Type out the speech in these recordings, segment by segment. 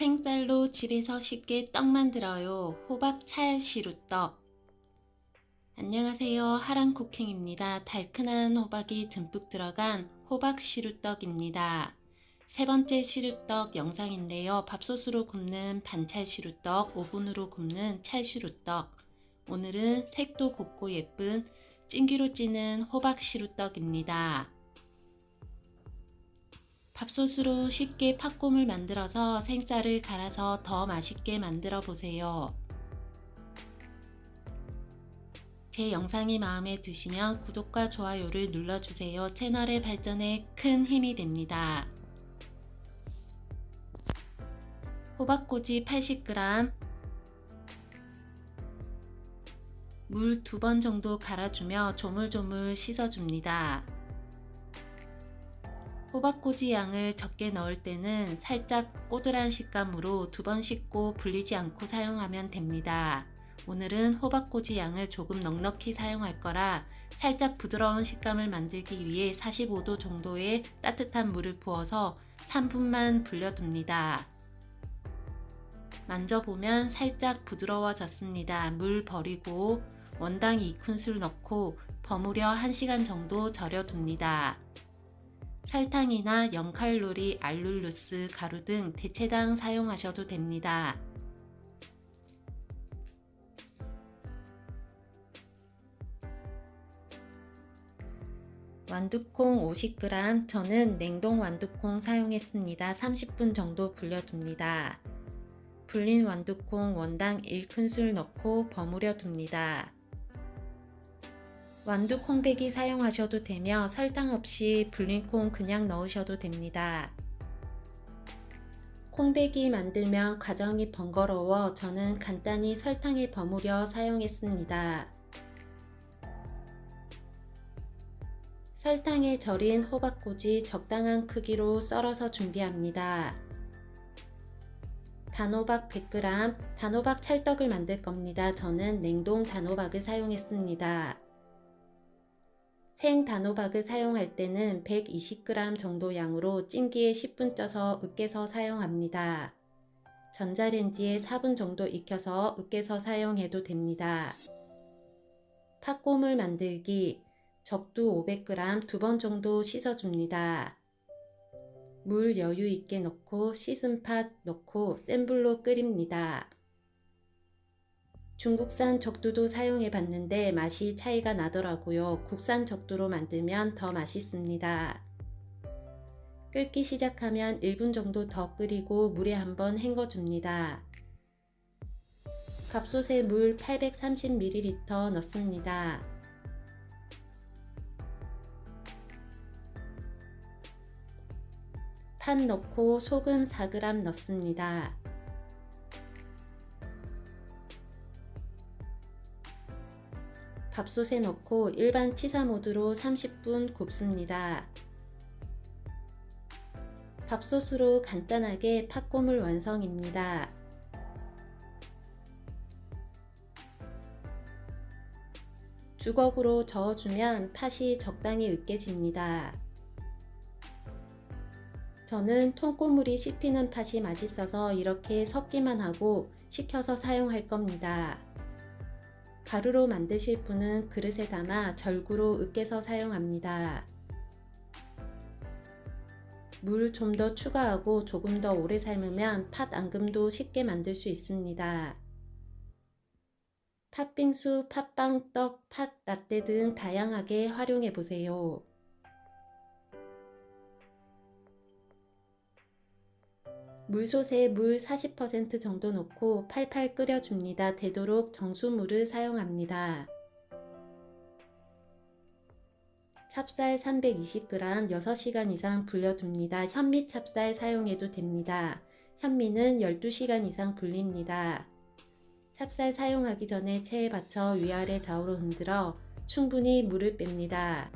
생쌀로 집에서 쉽게 떡 만들어요. 호박 찰 시루떡. 안녕하세요. 하랑 쿠킹입니다. 달큰한 호박이 듬뿍 들어간 호박 시루떡입니다. 세 번째 시루떡 영상인데요. 밥솥으로 굽는 반찰 시루떡, 오븐으로 굽는 찰 시루떡. 오늘은 색도 곱고 예쁜 찜기로 찌는 호박 시루떡입니다. 밥솥으로 쉽게 팥곰을 만들어서 생쌀을 갈아서 더 맛있게 만들어 보세요. 제 영상이 마음에 드시면 구독과 좋아요를 눌러주세요. 채널의 발전에 큰 힘이 됩니다. 호박꼬지 80g, 물 두 번 정도 갈아주며 조물조물 씻어줍니다. 호박꼬지 양을 적게 넣을 때는 살짝 꼬들한 식감으로 두 번 씻고 불리지 않고 사용하면 됩니다. 오늘은 호박꼬지 양을 조금 넉넉히 사용할 거라 살짝 부드러운 식감을 만들기 위해 45도 정도의 따뜻한 물을 부어서 3분만 불려둡니다. 만져보면 살짝 부드러워졌습니다. 물 버리고 원당 2큰술 넣고 버무려 1시간 정도 절여둡니다. 설탕이나 0칼로리 알룰루스 가루 등 대체당 사용하셔도 됩니다. 완두콩 50g, 저는 냉동 완두콩 사용했습니다. 30분 정도 불려둡니다. 불린 완두콩 원당 1큰술 넣고 버무려 둡니다. 완두 콩배기 사용하셔도 되며 설탕 없이 불린 콩 그냥 넣으셔도 됩니다. 콩배기 만들면 과정이 번거로워 저는 간단히 설탕에 버무려 사용했습니다. 설탕에 절인 호박꼬지 적당한 크기로 썰어서 준비합니다. 단호박 100g, 단호박 찰떡을 만들 겁니다. 저는 냉동 단호박을 사용했습니다. 생 단호박을 사용할 때는 120g 정도 양으로 찜기에 10분 쪄서 으깨서 사용합니다. 전자레인지에 4분 정도 익혀서 으깨서 사용해도 됩니다. 팥고물 만들기 적두 500g 두 번 정도 씻어줍니다. 물 여유 있게 넣고 씻은 팥 넣고 센 불로 끓입니다. 중국산 적두도 사용해 봤는데 맛이 차이가 나더라고요. 국산 적두로 만들면 더 맛있습니다. 끓기 시작하면 1분 정도 더 끓이고 물에 한번 헹궈 줍니다. 밥솥에 물 830ml 넣습니다. 팥 넣고 소금 4g 넣습니다. 밥솥에 넣고 일반 치사 모드로 30분 굽습니다. 밥솥으로 간단하게 팥고물 완성입니다. 주걱으로 저어주면 팥이 적당히 으깨집니다. 저는 통고물이 씹히는 팥이 맛있어서 이렇게 섞기만 하고 식혀서 사용할 겁니다. 가루로 만드실 분은 그릇에 담아 절구로 으깨서 사용합니다. 물 좀 더 추가하고 조금 더 오래 삶으면 팥 앙금도 쉽게 만들 수 있습니다. 팥빙수, 팥빵, 떡, 팥 라떼 등 다양하게 활용해 보세요. 물솥에 물 40% 정도 넣고 팔팔 끓여줍니다. 되도록 정수물을 사용합니다. 찹쌀 320g 6시간 이상 불려둡니다. 현미 찹쌀 사용해도 됩니다. 현미는 12시간 이상 불립니다. 찹쌀 사용하기 전에 체에 받쳐 위아래 좌우로 흔들어 충분히 물을 뺍니다.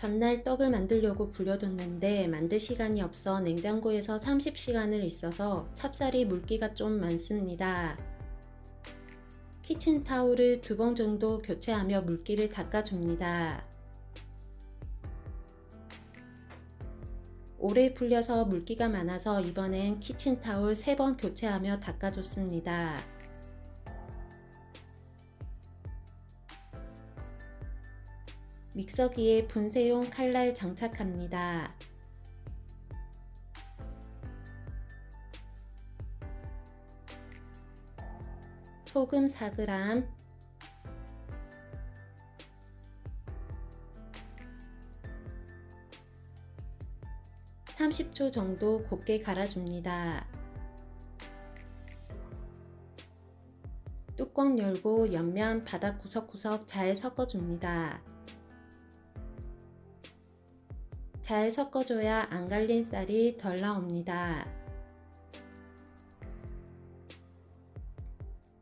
전날 떡을 만들려고 불려뒀는데 만들 시간이 없어 냉장고에서 30시간을 있어서 찹쌀이 물기가 좀 많습니다. 키친타올을 두 번 정도 교체하며 물기를 닦아줍니다. 오래 불려서 물기가 많아서 이번엔 키친타올 3번 교체하며 닦아줬습니다. 믹서기에 분쇄용 칼날 장착합니다. 소금 4g, 30초 정도 곱게 갈아줍니다. 뚜껑 열고 옆면 바닥 구석구석 잘 섞어줍니다. 잘 섞어줘야 안 갈린 쌀이 덜 나옵니다.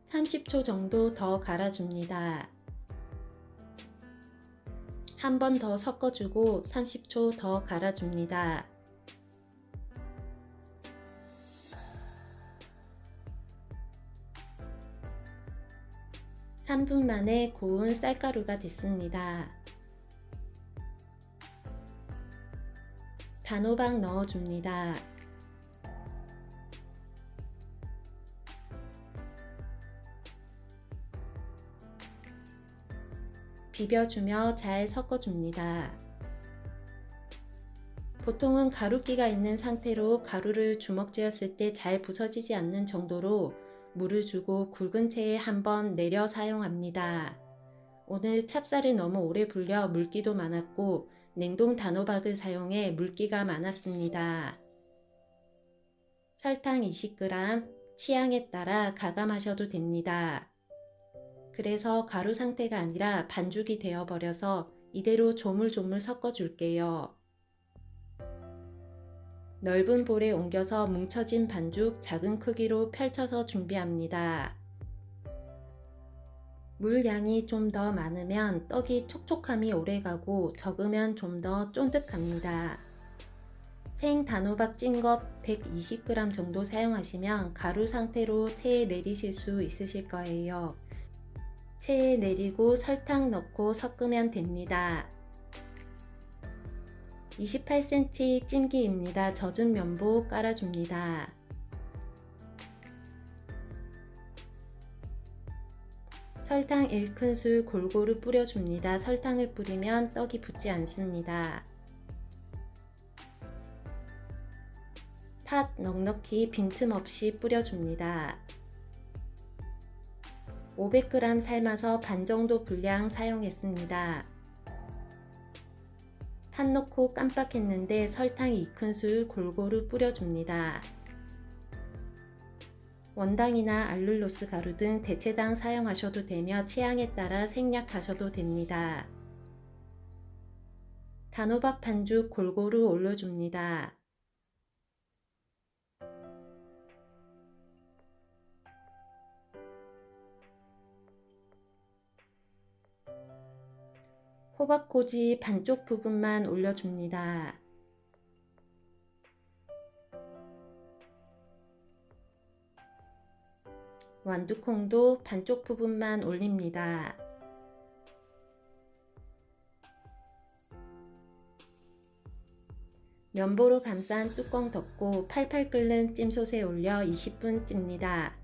30초 정도 더 갈아줍니다. 한 번 더 섞어주고 30초 더 갈아줍니다. 3분 만에 고운 쌀가루가 됐습니다. 단호박 넣어줍니다. 비벼주며 잘 섞어줍니다. 보통은 가루기가 있는 상태로 가루를 주먹쥐었을 때 잘 부서지지 않는 정도로 물을 주고 굵은 채에 한번 내려 사용합니다. 오늘 찹쌀을 너무 오래 불려 물기도 많았고 냉동 단호박을 사용해 물기가 많았습니다. 설탕 20g, 취향에 따라 가감하셔도 됩니다. 그래서 가루 상태가 아니라 반죽이 되어버려서 이대로 조물조물 섞어줄게요. 넓은 볼에 옮겨서 뭉쳐진 반죽 작은 크기로 펼쳐서 준비합니다. 물 양이 좀 더 많으면 떡이 촉촉함이 오래가고 적으면 좀 더 쫀득합니다. 생 단호박 찐 것 120g 정도 사용하시면 가루 상태로 체에 내리실 수 있으실 거예요. 체에 내리고 설탕 넣고 섞으면 됩니다. 28cm 찜기입니다. 젖은 면보 깔아줍니다. 설탕 1큰술 골고루 뿌려줍니다. 설탕을 뿌리면 떡이 붙지 않습니다. 팥 넉넉히 빈틈없이 뿌려줍니다. 500g 삶아서 반 정도 분량 사용했습니다. 팥 넣고 깜빡했는데 설탕 2큰술 골고루 뿌려줍니다. 원당이나 알룰로스 가루 등 대체당 사용하셔도 되며 취향에 따라 생략하셔도 됩니다. 단호박 반죽 골고루 올려줍니다. 호박꼬지 반쪽 부분만 올려줍니다. 완두콩도 반쪽 부분만 올립니다. 면보로 감싼 뚜껑 덮고 팔팔 끓는 찜솥에 올려 20분 찝니다.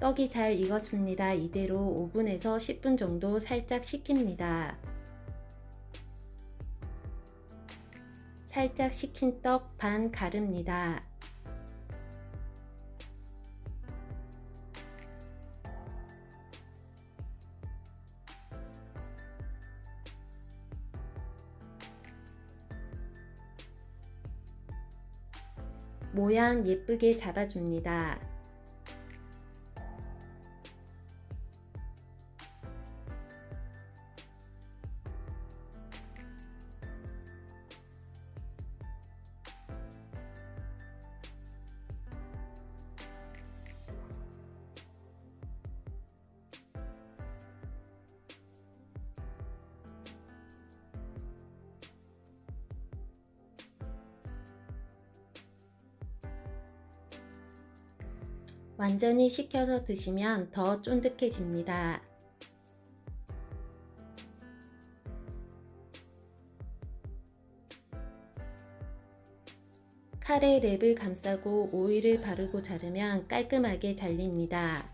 떡이 잘 익었습니다. 이대로 5분에서 10분 정도 살짝 식힙니다. 살짝 식힌 떡 반 가릅니다. 모양 예쁘게 잡아줍니다. 완전히 식혀서 드시면 더 쫀득해집니다. 카레 랩을 감싸고 오일을 바르고 자르면 깔끔하게 잘립니다.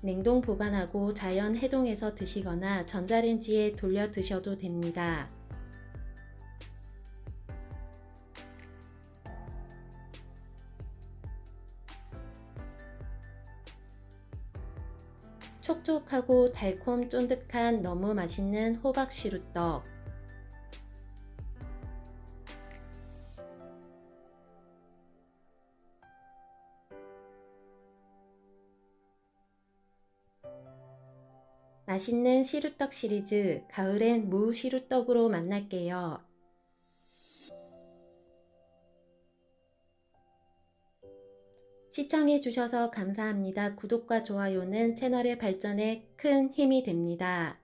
냉동 보관하고 자연 해동해서 드시거나 전자레인지에 돌려 드셔도 됩니다. 촉촉하고 달콤 쫀득한 너무 맛있는 호박 시루떡. 맛있는 시루떡 시리즈 가을엔 무 시루떡으로 만날게요. 시청해주셔서 감사합니다. 구독과 좋아요는 채널의 발전에 큰 힘이 됩니다.